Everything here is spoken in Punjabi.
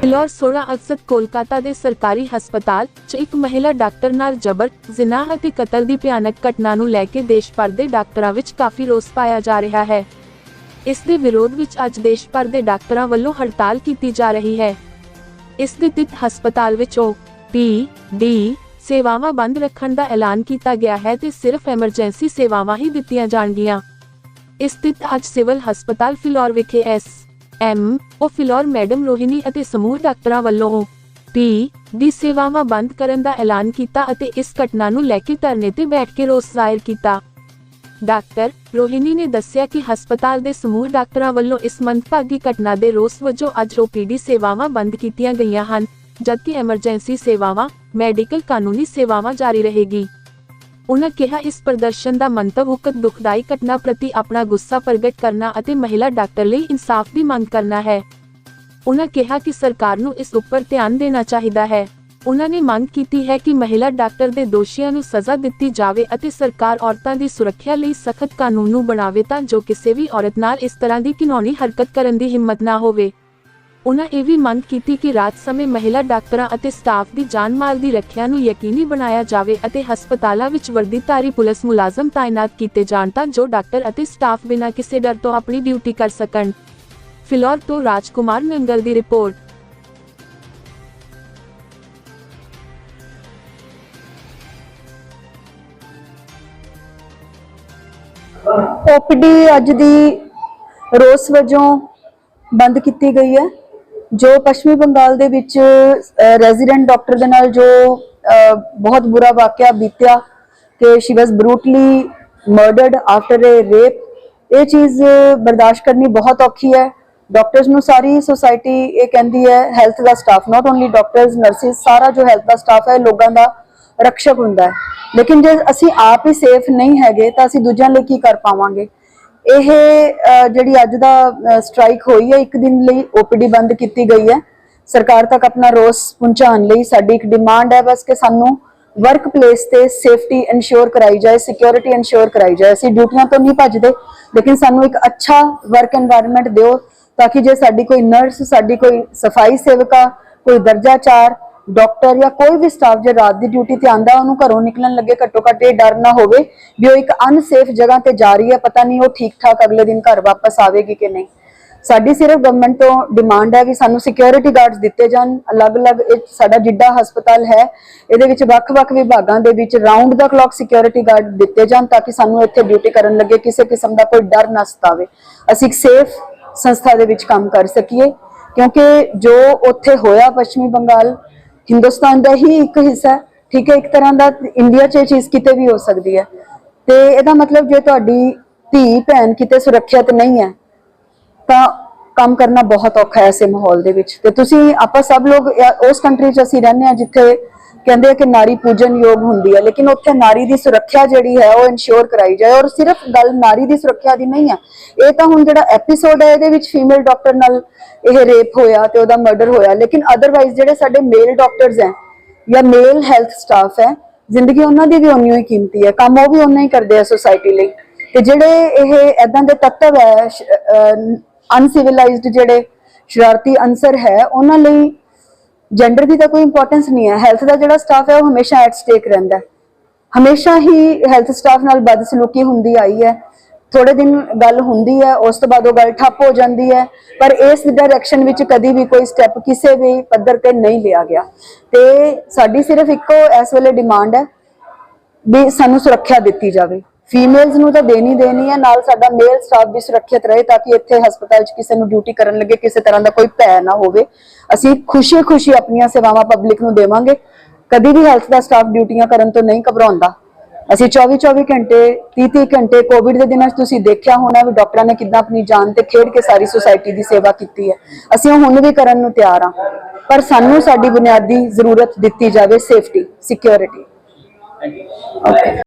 ਫਿਲੌਰ 16 ਅਗਸਤ ਕੋਲਕਾਤਾ ਦੇ ਸਰਕਾਰੀ ਹਸਪਤਾਲ 'ਚ ਇੱਕ ਮਹਿਲਾ ਡਾਕਟਰ ਨਾਲ ਜਬਰ, ਜ਼ਿਨਾਹ ਅਤੇ ਕਤਲ ਦੀ ਭਿਆਨਕ ਘਟਨਾ ਨੂੰ ਲੈ ਕੇ ਦੇਸ਼ ਭਰ ਦੇ ਡਾਕਟਰਾਂ ਵਿੱਚ ਕਾਫੀ ਰੋਸ ਪਾਇਆ ਜਾ ਰਿਹਾ ਹੈ। ਇਸ ਦੇ ਵਿਰੋਧ ਵਿੱਚ ਅੱਜ ਦੇਸ਼ ਭਰ ਦੇ ਡਾਕਟਰਾਂ ਵੱਲੋਂ ਹੜਤਾਲ ਕੀਤੀ ਜਾ ਰਹੀ ਹੈ। ਇਸ ਦੇ ਤਹਿਤ ਹਸਪਤਾਲ ਵਿੱਚ ਓ ਪੀ ਡੀ ਸੇਵਾਵਾਂ ਬੰਦ ਰੱਖਣ ਦਾ ਐਲਾਨ ਕੀਤਾ ਗਿਆ ਹੈ ਤੇ ਸਿਰਫ ਐਮਰਜੈਂਸੀ ਸੇਵਾਵਾਂ ਹੀ ਦਿੱਤੀਆਂ ਜਾਣਗੀਆਂ। ਇਸ ਤਿਤ ਅੱਜ ਸਿਵਲ ਹਸਪਤਾਲ ਫਿਲੌਰ ਵਿਖੇ S M O Phillaur madam Rohini ਅਤੇ ਸਮੂਹ ਡਾਕਟਰਾਂ ਵੱਲੋਂ ਪੀ ਦੀ ਸੇਵਾਵਾਂ ਬੰਦ ਕਰਨ ਦਾ ਐਲਾਨ ਕੀਤਾ ਅਤੇ ਇਸ ਘਟਨਾ ਨੂੰ ਲੈ ਕੇ ਧਰਨੇ ਤੇ ਬੈਠ ਕੇ ਰੋਸ ਜ਼ਾਹਿਰ ਕੀਤਾ। ਡਾਕਟਰ ਰੋਹਿਣੀ ਨੇ ਦੱਸਿਆ ਕਿ ਹਸਪਤਾਲ ਦੇ ਸਮੂਹ ਡਾਕਟਰਾਂ ਵੱਲੋਂ ਇਸ ਮੰਦਭਾਗੀ ਘਟਨਾ ਦੇ ਰੋਸ ਵਜੋਂ ਅੱਜ ਓਪੀਡੀ ਸੇਵਾਵਾਂ ਬੰਦ ਕੀਤੀਆਂ ਗਈਆਂ ਹਨ, ਜਦਕਿ ਐਮਰਜੈਂਸੀ ਸੇਵਾਵਾਂ, ਮੈਡੀਕਲ ਕਾਨੂੰਨੀ ਸੇਵਾਵਾਂ ਜਾਰੀ ਰਹੇਗੀ। ਉਹਨਾਂ ਕਿਹਾ, ਇਸ ਪ੍ਰਦਰਸ਼ਨ ਦਾ ਮੰਤਵ ਉਕਤ ਦੁਖਦਾਈ ਘਟਨਾ ਪ੍ਰਤੀ ਆਪਣਾ ਗੁੱਸਾ ਪ੍ਰਗਟ ਕਰਨਾ ਅਤੇ ਮਹਿਲਾ ਡਾਕਟਰ ਲਈ ਇਨਸਾਫ ਦੀ ਮੰਗ ਕਰਨਾ ਹੈ। ਉਨ੍ਹਾਂ ਕਿਹਾ ਕਿ ਸਰਕਾਰ ਨੂੰ ਇਸ ਉੱਪਰ ਧਿਆਨ ਦੇਣਾ ਚਾਹੀਦਾ ਹੈ। ਉਹਨਾਂ ਨੇ ਮੰਗ ਕੀਤੀ ਹੈ ਕਿ ਮਹਿਲਾ ਡਾਕਟਰ ਦੇ ਦੋਸ਼ੀਆਂ ਨੂੰ ਸਜ਼ਾ ਦਿੱਤੀ ਜਾਵੇ ਅਤੇ ਸਰਕਾਰ ਔਰਤਾਂ ਦੀ ਸੁਰੱਖਿਆ ਲਈ ਸਖਤ ਕਾਨੂੰਨ ਨੂੰ ਬਣਾਵੇ ਤਾਂ ਜੋ ਕਿਸੇ ਵੀ ਔਰਤ ਨਾਲ ਇਸ ਤਰ੍ਹਾਂ ਦੀ ਘਿਨੌਣੀ ਹਰਕਤ ਕਰਨ ਦੀ ਹਿੰਮਤ ਨਾ ਹੋਵੇ। ਉਨ੍ਹਾਂ ਇਹ ਵੀ ਮੰਗ ਕੀਤੀ ਕਿ ਰਾਤ ਸਮੇਂ ਮਹਿਲਾ ਡਾਕਟਰਾਂ ਅਤੇ ਸਟਾਫ ਦੀ ਜਾਨ ਮਾਲ ਦੀ ਰੱਖਿਆ ਨੂੰ ਯਕੀਨੀ ਬਣਾਇਆ ਜਾਵੇ ਅਤੇ ਹਸਪਤਾਲਾਂ ਵਿੱਚ ਵਰਦੀਧਾਰੀ ਪੁਲਿਸ ਮੁਲਾਜ਼ਮ ਤਾਇਨਾਤ ਕੀਤੇ ਜਾਣ ਤਾਂ ਜੋ ਡਾਕਟਰ ਅਤੇ ਸਟਾਫ ਬਿਨਾਂ ਕਿਸੇ ਡਰ ਤੋਂ ਆਪਣੀ ਡਿਊਟੀ ਕਰ ਸਕਣ। ਫਿਲੌਰ ਤੋਂ ਰਾਜਕੁਮਾਰ ਨੰਗਲ ਦੀ ਰਿਪੋਰਟ। ਓਪੀਡੀ ਅੱਜ ਦੀ ਰੋਸ ਵਜੋਂ ਬੰਦ ਕੀਤੀ ਗਈ ਹੈ। ਜੋ ਪੱਛਮੀ ਬੰਗਾਲ ਦੇ ਵਿੱਚ ਰੈਜ਼ੀਡੈਂਟ ਡਾਕਟਰ ਦੇ ਨਾਲ ਜੋ ਬਹੁਤ ਬੁਰਾ ਵਾਕਿਆ ਬੀਤਿਆ ਕਿ she was brutally murdered after a rape ਇਹ ਚੀਜ਼ ਬਰਦਾਸ਼ਤ ਕਰਨੀ ਬਹੁਤ ਔਖੀ ਹੈ। ਡਾਕਟਰਸ ਨੂੰ ਸਾਰੀ ਸੋਸਾਇਟੀ ਇਹ ਕਹਿੰਦੀ ਹੈ health the staff not only doctors nurses ਸਾਰਾ ਜੋ ਹੈਲਥ ਦਾ ਸਟਾਫ ਹੈ ਲੋਕਾਂ ਦਾ ਰਕਸ਼ਕ ਹੁੰਦਾ ਹੈ। ਲੇਕਿਨ ਜੇ ਅਸੀਂ ਆਪ ਹੀ ਸੇਫ ਨਹੀਂ ਹੈਗੇ, ਤਾਂ ਅਸੀਂ ਦੂਜਿਆਂ ਲਈ ਕੀ ਕਰ ਪਾਵਾਂਗੇ? ਇਹ ਜਿਹੜੀ ਅੱਜ ਦਾ ਸਟ੍ਰਾਈਕ ਹੋਈ ਹੈ, ਇੱਕ ਦਿਨ ਲਈ ਓਪੀਡੀ ਬੰਦ ਕੀਤੀ ਗਈ ਹੈ। ਸਰਕਾਰ ਤੱਕ ਆਪਣਾ ਰੋਸ ਪਹੁੰਚਾਉਣ ਲਈ ਸਾਡੀ ਇੱਕ ਡਿਮਾਂਡ ਹੈ, ਬਸ ਕਿ ਸਾਨੂੰ ਵਰਕ ਪਲੇਸ ਤੇ ਸੇਫਟੀ ਇਨਸ਼ੋਰ ਕਰਾਈ ਜਾਏ ਸਿਕਿਉਰਿਟੀ ਇਨਸ਼ੋਰ ਕਰਾਈ ਜਾਏ। ਅਸੀਂ ਡਿਊਟੀਆਂ ਤੋਂ ਨਹੀਂ ਭੱਜਦੇ, ਲੇਕਿਨ ਸਾਨੂੰ ਇੱਕ ਅੱਛਾ ਵਰਕ এনवायरमेंट ਦਿਓ, ਤਾਂ ਕਿ ਜੇ ਸਾਡੀ ਕੋਈ ਨਰਸ ਸਾਡੀ ਕੋਈ ਸਫ਼ਾਈ ਸੇਵਕਾ, ਕੋਈ ਦਰਜਾ 4 ਡਾਕਟਰ ਜਾਂ ਕੋਈ ਵੀ ਸਟਾਫ ਜੇ ਰਾਤ ਦੀ ਡਿਊਟੀ ਤੇ ਆਂਦਾ, ਉਹਨੂੰ ਘਰੋਂ ਨਿਕਲਣ ਲੱਗੇ, ਘੱਟੋ ਘੱਟ ਇਹ ਡਰ ਨਾ ਹੋਵੇ ਵੀ ਉਹ ਇੱਕ ਅਨਸੇਫ ਜਗ੍ਹਾ ਤੇ ਜਾ ਰਹੀ ਹੈ, ਪਤਾ ਨਹੀਂ ਉਹ ਠੀਕ ਠਾਕ ਅਗਲੇ ਦਿਨ ਘਰ ਵਾਪਸ ਆਵੇਗੀ ਕਿ ਨਹੀਂ। ਸਾਡੀ ਸਿਰਫ ਗਵਰਨਮੈਂਟ ਤੋਂ ਡਿਮਾਂਡ ਹੈ ਕਿ ਸਾਨੂੰ ਸਿਕਿਉਰਿਟੀ ਗਾਰਡਸ ਦਿੱਤੇ ਜਾਣ। ਅਲੱਗ-ਅਲੱਗ ਸਾਡਾ ਜਿੱਡਾ ਹਸਪਤਾਲ ਹੈ, ਇਹਦੇ ਵਿੱਚ ਵੱਖ-ਵੱਖ ਵਿਭਾਗਾਂ ਦੇ ਵਿੱਚ round the clock security guard ਦਿੱਤੇ ਜਾਣ ਤਾਂ ਕਿ ਸਾਨੂੰ ਇੱਥੇ ਡਿਊਟੀ ਕਰਨ ਲੱਗੇ, ਕਿਸੇ ਕਿਸਮ ਦਾ ਕੋਈ ਡਰ ਨਾ ਸਤਾਵੇ। ਅਸੀਂ ਇੱਕ ਸੇਫ ਸੰਸਥਾ ਦੇ ਵਿੱਚ ਕੰਮ ਕਰ ਸਕੀਏ, ਕਿਉਂਕਿ ਜੋ ਉੱਥੇ ਹੋਇਆ ਪੱਛਮੀ ਬੰਗਾਲ ਹਿੰਦੁਸਤਾਨ ਦਾ ਹੀ ਇੱਕ ਹਿੱਸਾ ਹੈ। ਠੀਕ ਹੈ, ਇੱਕ ਤਰ੍ਹਾਂ ਦਾ ਇੰਡੀਆ 'ਚ ਇਹ ਚੀਜ਼ ਕਿਤੇ ਵੀ ਹੋ ਸਕਦੀ ਹੈ। ਤੇ ਇਹਦਾ ਮਤਲਬ ਜੇ ਤੁਹਾਡੀ ਧੀ, ਭੈਣ ਕਿਤੇ ਸੁਰੱਖਿਅਤ ਨਹੀਂ ਹੈ, ਤਾਂ ਕੰਮ ਕਰਨਾ ਬਹੁਤ ਔਖਾ ਹੈ ਐਸੇ ਮਾਹੌਲ ਦੇ ਵਿੱਚ। ਤੇ ਤੁਸੀਂ, ਆਪਾਂ ਸਭ ਲੋਕ ਉਸ ਕੰਟਰੀ 'ਚ ਅਸੀਂ ਰਹਿੰਦੇ ਹਾਂ ਜਿੱਥੇ ਕਹਿੰਦੇ ਆ ਕਿ ਨਾਰੀ ਪੂਜਨ ਯੋਗ ਹੁੰਦੀ ਹੈ, ਲੇਕਿਨ ਉੱਥੇ ਨਾਰੀ ਦੀ ਸੁਰੱਖਿਆ ਜਿਹੜੀ ਹੈ ਉਹ ਇਨਸ਼ੋਰ ਕਰਾਈ ਜਾਏ, ਔਰ ਸਿਰਫ ਗੱਲ ਨਾਰੀ ਦੀ ਸੁਰੱਖਿਆ ਦੀ ਨਹੀਂ ਹੈ ਇਹ ਤਾਂ ਹੁਣ ਜਿਹੜਾ ਐਪੀਸੋਡ ਹੈ, ਇਹਦੇ ਵਿੱਚ ਫੀਮੇਲ ਡਾਕਟਰ ਨਾਲ ਇਹ ਰੇਪ ਹੋਇਆ ਤੇ ਉਹਦਾ ਮਰਡਰ ਹੋਇਆ, ਲੇਕਿਨ ਅਦਰਵਾਈਜ਼ ਜਿਹੜੇ ਸਾਡੇ ਮੇਲ ਡਾਕਟਰਸ ਹੈ ਜਾਂ ਮੇਲ ਹੈਲਥ ਸਟਾਫ ਹੈ, ਜ਼ਿੰਦਗੀ ਉਹਨਾਂ ਦੀ ਵੀ ਉਨੀ ਹੀ ਕੀਮਤੀ ਹੈ, ਕੰਮ ਉਹ ਵੀ ਉਨਾ ਹੀ ਕਰਦੇ ਆ ਸੋਸਾਇਟੀ ਲਈ। ਤੇ ਜਿਹੜੇ ਇਹ ਐਦਾਂ ਦੇ ਤੱਤਵ ਹੈ ਅਨਸਿਵਲਾਈਜ਼ਡ ਜਿਹੜੇ ਸ਼ਰਾਰਤੀ ਅਨਸਰ ਹੈ, ਉਹਨਾਂ ਲਈ ਜੈਂਡਰ ਦੀ ਤਾਂ ਕੋਈ ਇੰਪੋਰਟੈਂਸ ਨਹੀਂ ਹੈ। ਹੈਲਥ ਦਾ ਜਿਹੜਾ ਸਟਾਫ ਹੈ, ਉਹ ਹਮੇਸ਼ਾ ਐਟ ਸਟੇਕ ਰਹਿੰਦਾ ਹੈ। ਹਮੇਸ਼ਾ ਹੀ ਹੈਲਥ ਸਟਾਫ ਨਾਲ ਬਦਸਲੂਕੀ ਹੁੰਦੀ ਆਈ ਹੈ। ਥੋੜੇ ਦਿਨ ਗੱਲ ਹੁੰਦੀ ਹੈ, ਉਸ ਤੋਂ ਬਾਅਦ ਉਹ ਗੱਲ ਠੱਪ ਹੋ ਜਾਂਦੀ ਹੈ। ਪਰ ਇਸ ਡਾਇਰੈਕਸ਼ਨ ਵਿੱਚ ਕਦੀ ਵੀ ਕੋਈ ਸਟੈਪ ਕਿਸੇ ਵੀ ਪੱਧਰ ਤੇ ਨਹੀਂ ਲਿਆ ਗਿਆ। ਤੇ ਸਾਡੀ ਸਿਰਫ ਇੱਕੋ ਇਸ ਵੇਲੇ ਡਿਮਾਂਡ ਹੈ ਵੀ ਸਾਨੂੰ ਸੁਰੱਖਿਆ ਦਿੱਤੀ ਜਾਵੇ। ਫੀਮੇਲਸ ਨੂੰ ਤਾਂ ਦੇਣੀ ਦੇਣੀ ਹੈ ਨਾਲ ਸਾਡਾ ਮੇਲ ਸਟਾਫ ਵੀ ਸੁਰੱਖਿਅਤ ਰਹੇ ਤਾਂ ਕਿ ਇੱਥੇ ਹਸਪਤਾਲ 'ਚ ਕਿਸੇ ਨੂੰ ਡਿਊਟੀ ਕਰਨ ਲੱਗੇ ਕਿਸੇ ਤਰ੍ਹਾਂ ਦਾ ਕੋਈ ਭੈ ਨਾ ਹੋਵੇ। ਅਸੀਂ ਖੁਸ਼ੀ-ਖੁਸ਼ੀ ਆਪਣੀਆਂ ਸੇਵਾਵਾਂ ਪਬਲਿਕ ਨੂੰ ਦੇਵਾਂਗੇ। ਕਦੀ ਵੀ ਹੈਲਥ ਦਾ ਸਟਾਫ ਡਿਊਟੀਆਂ ਕਰਨ ਤੋਂ ਨਹੀਂ ਘਬਰਾਉਂਦਾ। ਅਸੀਂ 24-24 ਘੰਟੇ 30-30 ਘੰਟੇ ਕੋਵਿਡ ਦੇ ਦਿਨਾਂ 'ਚ ਤੁਸੀਂ ਦੇਖਿਆ ਹੋਣਾ ਵੀ ਡਾਕਟਰਾਂ ਨੇ ਕਿੱਦਾਂ ਆਪਣੀ ਜਾਨ ਤੇ ਖੇਡ ਕੇ ਸਾਰੀ ਸੁਸਾਇਟੀ ਦੀ ਸੇਵਾ ਕੀਤੀ ਹੈ। ਅਸੀਂ ਹੁਣ ਵੀ ਕਰਨ ਨੂੰ ਤਿਆਰ ਹਾਂ। ਪਰ ਸਾਨੂੰ ਸਾਡੀ ਬੁਨਿਆਦੀ ਜ਼ਰੂਰਤ ਦਿੱਤੀ ਜਾਵੇ ਸੇਫਟੀ ਸਿਕਿਉਰਿਟੀ ਓਕੇ